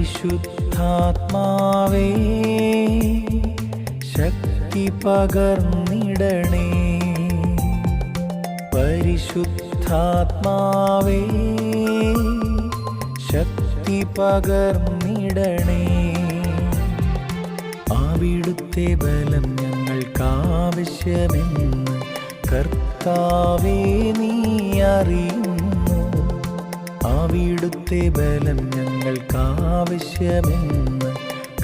പരിശുദ്ധാത്മാവേ ശക്തി പകർന്നിടണേ. പരിശുദ്ധാത്മാവേ ശക്തി പകർന്നിടണേ. അവിടുത്തെ ബലം ഞങ്ങൾക്കാവശ്യമെന്ന് കർത്താവേ നീ അറിയുന്നു. അവിടുത്തെ ബലം ഞങ്ങൾക്കാവശ്യമെന്ന്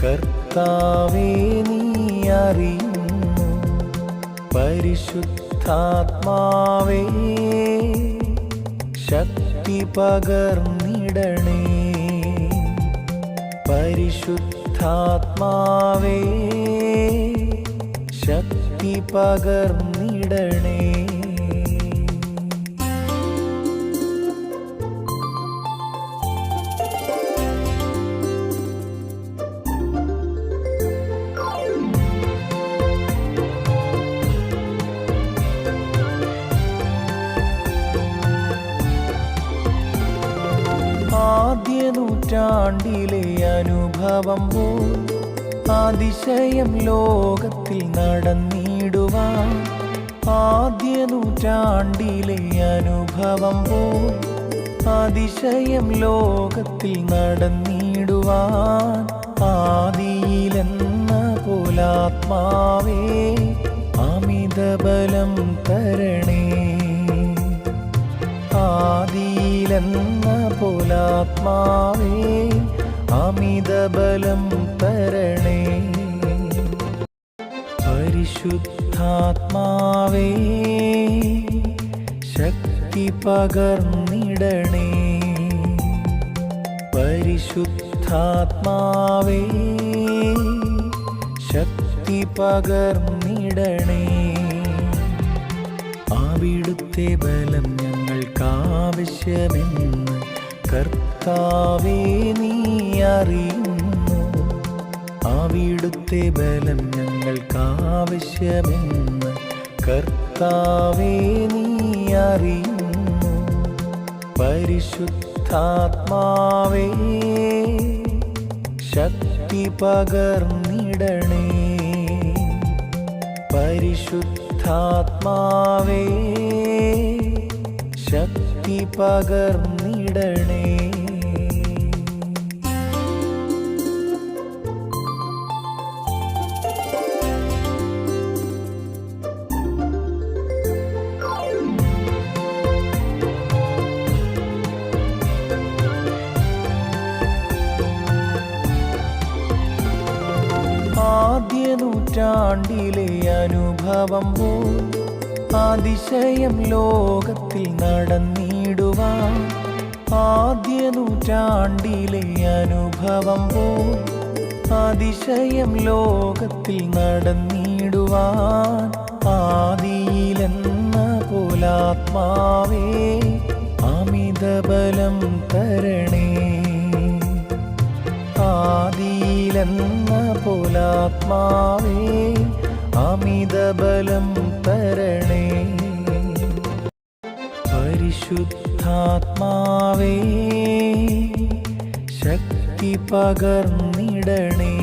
കർത്താവേ നീ അറിയുന്നു. പരിശുദ്ധാത്മാവേ ശക്തി പകർന്നിടണേ. പരിശുദ്ധാത്മാവേ ശക്തി പകർന്നിടണേ. നൂറ്റാണ്ടിലെ അനുഭവം പോൽ അതിശയം ലോകത്തിൽ നടന്നിടുവാൻ ആദ്യ നൂറ്റാണ്ടിലെ അനുഭവം പോൽ അതിശയം ലോകത്തിൽ നടന്നിടുവാൻ ആദിയിലെന്ന പോലാത്മാവേ അമിതബലം തരണേ. ആദിയിലെന്ന പോലാത്മാവേ അമിതബലം തരണേ. പരിശുദ്ധാത്മാവേ ശക്തി പകർന്നിടണേ. പരിശുദ്ധാത്മാവേ ശക്തി പകർന്നിടണേ. അവിടുത്തെ ബലം ഞങ്ങൾക്കാവശ്യമെന്ന് കർത്താവേ നീ അറിയുന്നു. അവിടുത്തെ ബലം ഞങ്ങൾക്കാവശ്യമെന്ന് കർത്താവേ നീ അറിയുന്നു. പരിശുദ്ധാത്മാവേ ശക്തി പകർന്നിടണേ. പരിശുദ്ധാത്മാവേ ശക്തി പകർന്നിടണേ. നൂറ്റാണ്ടിലെ അനുഭവം പോ അതിശയം ലോകത്തിൽ നടന്നിടുവാൻ ആദ്യ നൂറ്റാണ്ടിലെ അനുഭവം പോ അതിശയം ലോകത്തിൽ നടന്നിടുവാൻ ആദിയിലെന്ന പോലാത്മാവേ അമിതബലം തരണേ. ആദിയിലെന്ന പോലാത്മാവേ അമിതബലം തരണേ. പരിശുദ്ധാത്മാവേ ശക്തി പകർന്നിടണേ.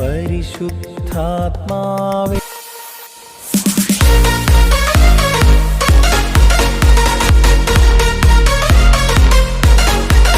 പരിശുദ്ധാത്മാവേ.